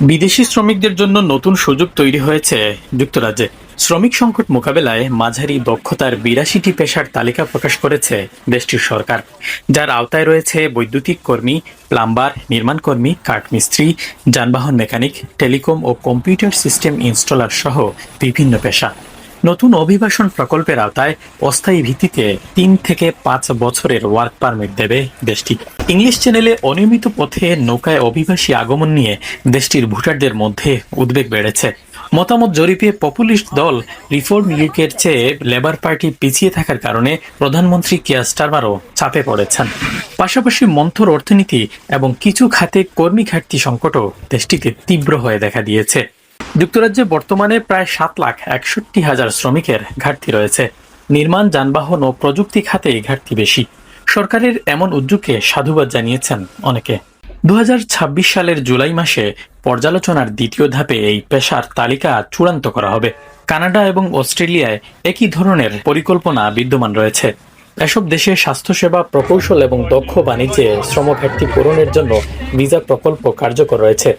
বিদেশি শ্রমিকদের জন্য নতুন সুযোগ তৈরি হয়েছে যুক্তরাজ্যে। শ্রমিক সংকট মোকাবেলায় মাঝারি দক্ষতার বিরাশিটি পেশার তালিকা প্রকাশ করেছে দেশটির সরকার। যার আওতায় রয়েছে বৈদ্যুতিক কর্মী, প্লাম্বার, নির্মাণ কর্মী, কাঠমিস্ত্রি, যানবাহন মেকানিক, টেলিকম ও কম্পিউটার সিস্টেম ইনস্টলার সহ বিভিন্ন পেশা। নতুন অভিবাসন প্রকল্পের আওতায় অস্থায়ী ভিত্তিতে তিন থেকে পাঁচ বছরের ওয়ার্ক পারমিট দেবে দেশটি। ইংলিশ চ্যানেলে অনিয়মিত পথে নৌকায় অভিবাসী আগমন নিয়ে দেশটির ভোটারদের মধ্যে উদ্বেগ বেড়েছে। মতামত জরিপে পপুলিস্ট দল রিফর্ম ইউকের চেয়ে লেবার পার্টি পিছিয়ে থাকার কারণে প্রধানমন্ত্রী কিয়া স্টারমারও চাপে পড়েছেন। পাশাপাশি মন্থর অর্থনীতি এবং কিছু খাতে কর্মী ঘাটতি সংকটও দেশটিতে তীব্র হয়ে দেখা দিয়েছে। যুক্তরাজ্যে বর্তমানে প্রায় সাত লাখ একষট্টি হাজার শ্রমিকের ঘাটতি রয়েছে। নির্মাণ, যানবাহন ও প্রযুক্তি খাতে ঘাটতি বেশি। সরকারের এমন উদ্যোগকে সাধুবাদ জানিয়েছেন অনেকে। দু হাজার ছাব্বিশ সালের জুলাই মাসে পর্যালোচনার দ্বিতীয় ধাপে এই পেশার তালিকা চূড়ান্ত করা হবে। কানাডা এবং অস্ট্রেলিয়ায় একই ধরনের পরিকল্পনা বিদ্যমান রয়েছে। এসব দেশে স্বাস্থ্যসেবা, প্রকৌশল এবং দক্ষ বাণিজ্যে শ্রমঘাটতি পূরণের জন্য ভিসা প্রকল্প কার্যকর রয়েছে।